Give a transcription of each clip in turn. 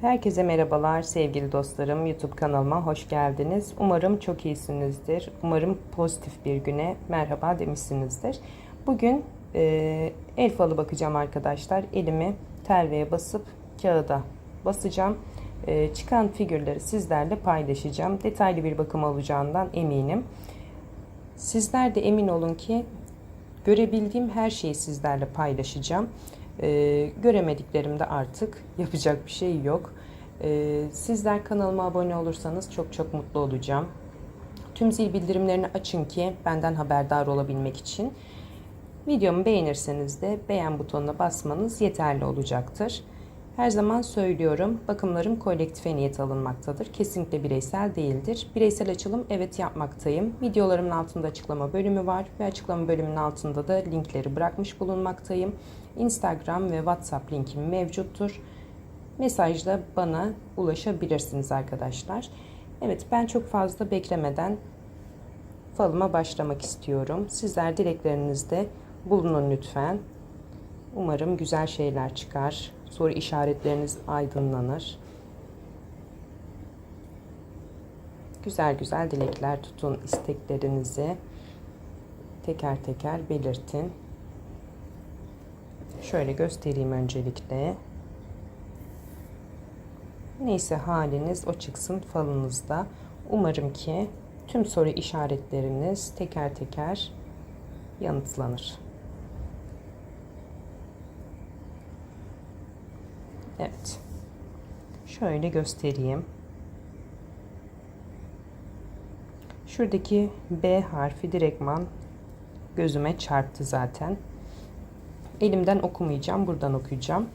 Herkese merhabalar sevgili dostlarım. YouTube kanalıma hoş geldiniz. Umarım çok iyisinizdir. Umarım pozitif bir güne merhaba demişsinizdir. Bugün e, el falı bakacağım arkadaşlar. Elimi terveye basıp kağıda basacağım. E, çıkan figürleri sizlerle paylaşacağım. Detaylı bir bakım olacağından eminim. Sizler de emin olun ki görebildiğim her şeyi sizlerle paylaşacağım. Ee, göremediklerimde artık yapacak bir şey yok. Ee, sizler kanalıma abone olursanız çok çok mutlu olacağım. Tüm zil bildirimlerini açın ki benden haberdar olabilmek için. Videomu beğenirseniz de beğen butonuna basmanız yeterli olacaktır. Her zaman söylüyorum bakımlarım kolektife niyet alınmaktadır. Kesinlikle bireysel değildir. Bireysel açılım evet yapmaktayım. Videolarımın altında açıklama bölümü var ve açıklama bölümünün altında da linkleri bırakmış bulunmaktayım. Instagram ve WhatsApp linkim mevcuttur. Mesajla bana ulaşabilirsiniz arkadaşlar. Evet ben çok fazla beklemeden falıma başlamak istiyorum. Sizler dileklerinizde bulunun lütfen. Umarım güzel şeyler çıkar. Soru işaretleriniz aydınlanır. Güzel güzel dilekler tutun isteklerinizi teker teker belirtin. Şöyle göstereyim öncelikle. Neyse haliniz o çıksın falınızda. Umarım ki tüm soru işaretleriniz teker teker yanıtlanır. Evet. Şöyle göstereyim. Şuradaki B harfi direktman gözüme çarptı zaten. Elimden okumayacağım. Buradan okuyacağım.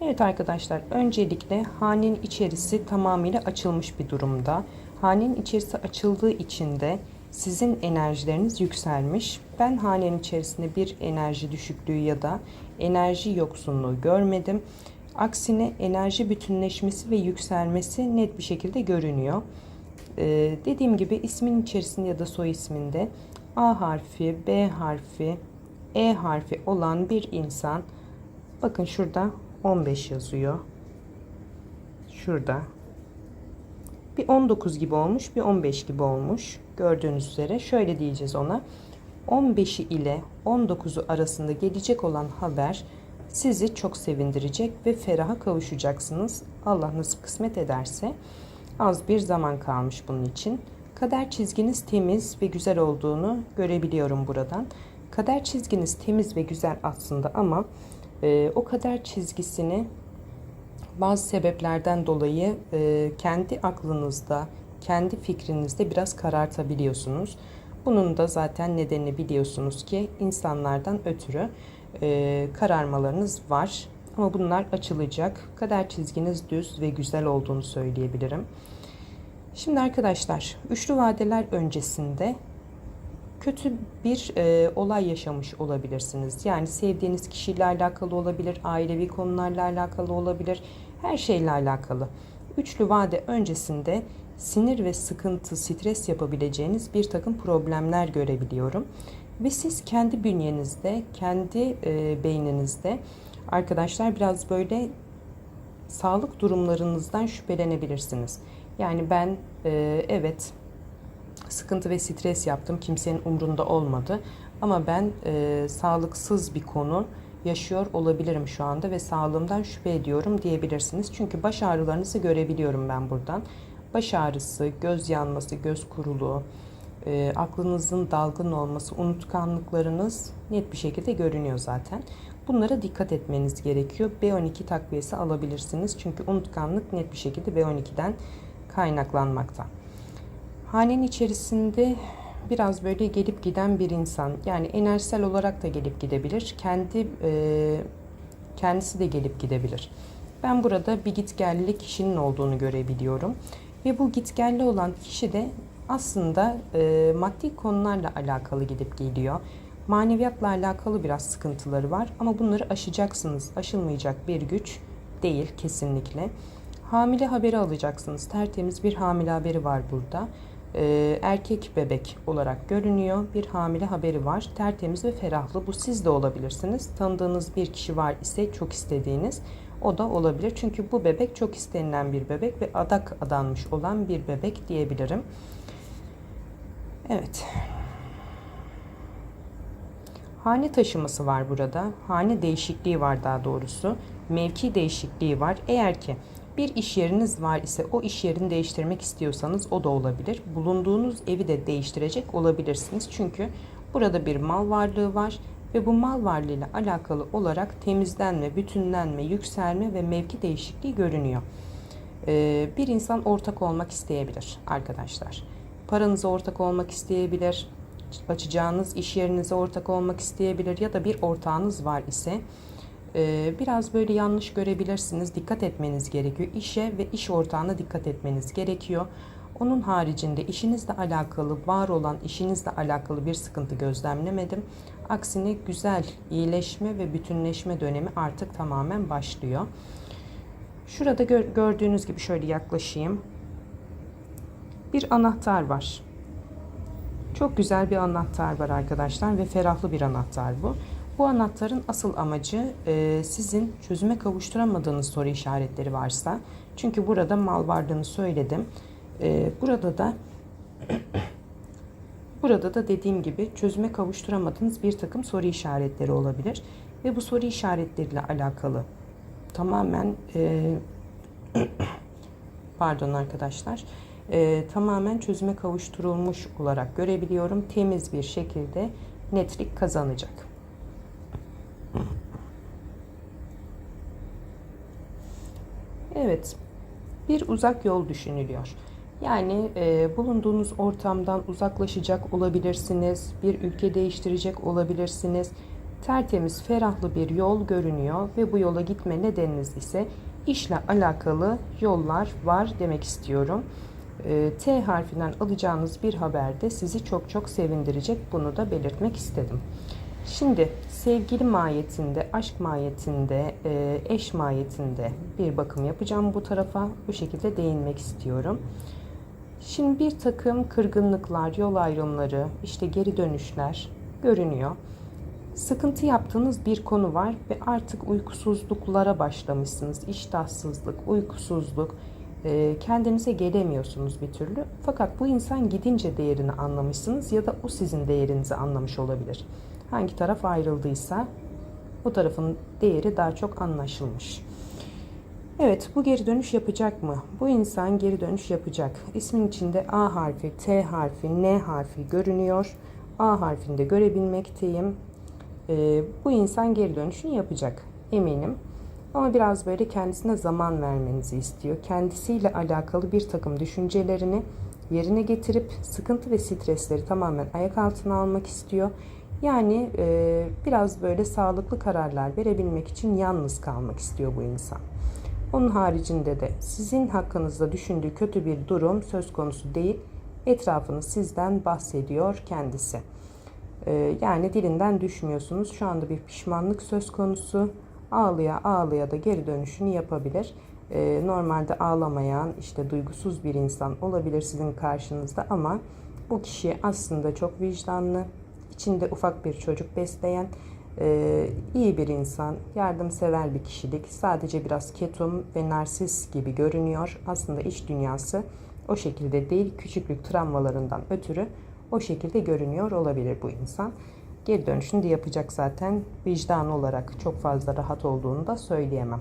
Evet arkadaşlar öncelikle hanenin içerisi tamamıyla açılmış bir durumda. Hanenin içerisi açıldığı için de sizin enerjileriniz yükselmiş. Ben hanenin içerisinde bir enerji düşüklüğü ya da enerji yoksunluğu görmedim. Aksine enerji bütünleşmesi ve yükselmesi net bir şekilde görünüyor. Ee, dediğim gibi ismin içerisinde ya da soy isminde A harfi, B harfi, E harfi olan bir insan bakın şurada 15 yazıyor. Şurada. Bir 19 gibi olmuş, bir 15 gibi olmuş. Gördüğünüz üzere şöyle diyeceğiz ona. 15'i ile 19'u arasında gelecek olan haber sizi çok sevindirecek ve feraha kavuşacaksınız. Allah nasip kısmet ederse. Az bir zaman kalmış bunun için. Kader çizginiz temiz ve güzel olduğunu görebiliyorum buradan. Kader çizginiz temiz ve güzel aslında ama e, o kader çizgisini bazı sebeplerden dolayı e, kendi aklınızda, kendi fikrinizde biraz karartabiliyorsunuz. Bunun da zaten nedenini biliyorsunuz ki insanlardan ötürü e, kararmalarınız var. Ama bunlar açılacak. Kader çizginiz düz ve güzel olduğunu söyleyebilirim. Şimdi arkadaşlar, üçlü vadeler öncesinde kötü bir e, olay yaşamış olabilirsiniz. Yani sevdiğiniz kişiyle alakalı olabilir, ailevi konularla alakalı olabilir, her şeyle alakalı. Üçlü vade öncesinde sinir ve sıkıntı, stres yapabileceğiniz bir takım problemler görebiliyorum. Ve siz kendi bünyenizde, kendi e, beyninizde arkadaşlar biraz böyle sağlık durumlarınızdan şüphelenebilirsiniz. Yani ben e, evet sıkıntı ve stres yaptım. Kimsenin umrunda olmadı. Ama ben e, sağlıksız bir konu yaşıyor olabilirim şu anda ve sağlığımdan şüphe ediyorum diyebilirsiniz. Çünkü baş ağrılarınızı görebiliyorum ben buradan. Baş ağrısı, göz yanması, göz kuruluğu, e, aklınızın dalgın olması, unutkanlıklarınız net bir şekilde görünüyor zaten. Bunlara dikkat etmeniz gerekiyor. B12 takviyesi alabilirsiniz. Çünkü unutkanlık net bir şekilde B12'den kaynaklanmakta. Hanenin içerisinde biraz böyle gelip giden bir insan. Yani enerjisel olarak da gelip gidebilir. Kendi e, kendisi de gelip gidebilir. Ben burada bir gitgelli kişinin olduğunu görebiliyorum. Ve bu gitgelli olan kişi de aslında e, maddi konularla alakalı gidip geliyor. Maneviyatla alakalı biraz sıkıntıları var ama bunları aşacaksınız. Aşılmayacak bir güç değil kesinlikle. Hamile haberi alacaksınız. Tertemiz bir hamile haberi var burada. E, erkek bebek olarak görünüyor. Bir hamile haberi var. Tertemiz ve ferahlı. Bu siz de olabilirsiniz. Tanıdığınız bir kişi var ise çok istediğiniz o da olabilir. Çünkü bu bebek çok istenilen bir bebek ve adak adanmış olan bir bebek diyebilirim. Evet. Hane taşıması var burada. Hane değişikliği var daha doğrusu. Mevki değişikliği var. Eğer ki bir iş yeriniz var ise o iş yerini değiştirmek istiyorsanız o da olabilir. Bulunduğunuz evi de değiştirecek olabilirsiniz. Çünkü burada bir mal varlığı var ve bu mal varlığıyla alakalı olarak temizlenme, bütünlenme, yükselme ve mevki değişikliği görünüyor. Ee, bir insan ortak olmak isteyebilir arkadaşlar. Paranıza ortak olmak isteyebilir, açacağınız iş yerinize ortak olmak isteyebilir ya da bir ortağınız var ise e, biraz böyle yanlış görebilirsiniz. Dikkat etmeniz gerekiyor. İşe ve iş ortağına dikkat etmeniz gerekiyor. Onun haricinde işinizle alakalı, var olan işinizle alakalı bir sıkıntı gözlemlemedim. Aksine güzel iyileşme ve bütünleşme dönemi artık tamamen başlıyor. Şurada gör, gördüğünüz gibi şöyle yaklaşayım. Bir anahtar var. Çok güzel bir anahtar var arkadaşlar ve ferahlı bir anahtar bu. Bu anahtarın asıl amacı e, sizin çözüme kavuşturamadığınız soru işaretleri varsa. Çünkü burada mal varlığını söyledim. E, burada da burada da dediğim gibi çözüme kavuşturamadığınız bir takım soru işaretleri olabilir. Ve bu soru işaretleriyle alakalı tamamen e, pardon arkadaşlar e, tamamen çözüme kavuşturulmuş olarak görebiliyorum. Temiz bir şekilde netlik kazanacak. Evet, bir uzak yol düşünülüyor. Yani e, bulunduğunuz ortamdan uzaklaşacak olabilirsiniz, bir ülke değiştirecek olabilirsiniz. Tertemiz, ferahlı bir yol görünüyor ve bu yola gitme nedeniniz ise işle alakalı yollar var demek istiyorum. E, T harfinden alacağınız bir haber de sizi çok çok sevindirecek. Bunu da belirtmek istedim. Şimdi sevgili mahiyetinde, aşk mahiyetinde, e, eş mahiyetinde bir bakım yapacağım bu tarafa. Bu şekilde değinmek istiyorum. Şimdi bir takım kırgınlıklar, yol ayrımları, işte geri dönüşler görünüyor. Sıkıntı yaptığınız bir konu var ve artık uykusuzluklara başlamışsınız. İştahsızlık, uykusuzluk, e, kendinize gelemiyorsunuz bir türlü. Fakat bu insan gidince değerini anlamışsınız ya da o sizin değerinizi anlamış olabilir. Hangi taraf ayrıldıysa bu tarafın değeri daha çok anlaşılmış. Evet, bu geri dönüş yapacak mı? Bu insan geri dönüş yapacak. İsmin içinde A harfi, T harfi, N harfi görünüyor. A harfinde görebilmekteyim. Ee, bu insan geri dönüşünü yapacak, eminim. Ama biraz böyle kendisine zaman vermenizi istiyor. Kendisiyle alakalı bir takım düşüncelerini yerine getirip sıkıntı ve stresleri tamamen ayak altına almak istiyor. Yani e, biraz böyle sağlıklı kararlar verebilmek için yalnız kalmak istiyor bu insan. Onun haricinde de sizin hakkınızda düşündüğü kötü bir durum söz konusu değil. Etrafını sizden bahsediyor kendisi. E, yani dilinden düşmüyorsunuz. Şu anda bir pişmanlık söz konusu. Ağlıya ağlıya da geri dönüşünü yapabilir. E, normalde ağlamayan, işte duygusuz bir insan olabilir sizin karşınızda ama bu kişi aslında çok vicdanlı, içinde ufak bir çocuk besleyen, e, iyi bir insan, yardımsever bir kişilik. Sadece biraz ketum ve narsis gibi görünüyor. Aslında iç dünyası o şekilde değil, küçüklük travmalarından ötürü o şekilde görünüyor olabilir bu insan. Geri dönüşünü de yapacak zaten. Vicdan olarak çok fazla rahat olduğunu da söyleyemem.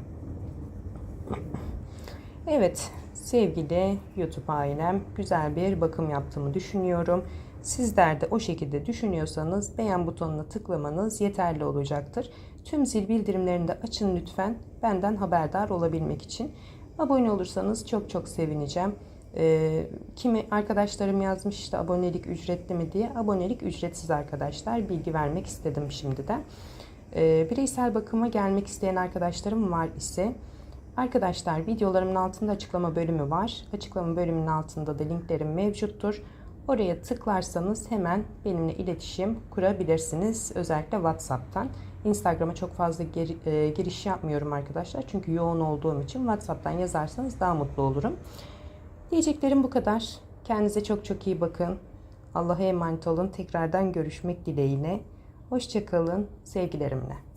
Evet, sevgili YouTube ailem, güzel bir bakım yaptığımı düşünüyorum. Sizler de o şekilde düşünüyorsanız beğen butonuna tıklamanız yeterli olacaktır. Tüm zil bildirimlerini de açın lütfen benden haberdar olabilmek için. Abone olursanız çok çok sevineceğim. Ee, kimi arkadaşlarım yazmış işte abonelik ücretli mi diye. Abonelik ücretsiz arkadaşlar. Bilgi vermek istedim şimdiden. Ee, bireysel bakıma gelmek isteyen arkadaşlarım var ise Arkadaşlar videolarımın altında açıklama bölümü var. Açıklama bölümünün altında da linklerim mevcuttur. Oraya tıklarsanız hemen benimle iletişim kurabilirsiniz. Özellikle WhatsApp'tan. Instagram'a çok fazla e, giriş yapmıyorum arkadaşlar. Çünkü yoğun olduğum için WhatsApp'tan yazarsanız daha mutlu olurum. Diyeceklerim bu kadar. Kendinize çok çok iyi bakın. Allah'a emanet olun. Tekrardan görüşmek dileğiyle. Hoşçakalın. Sevgilerimle.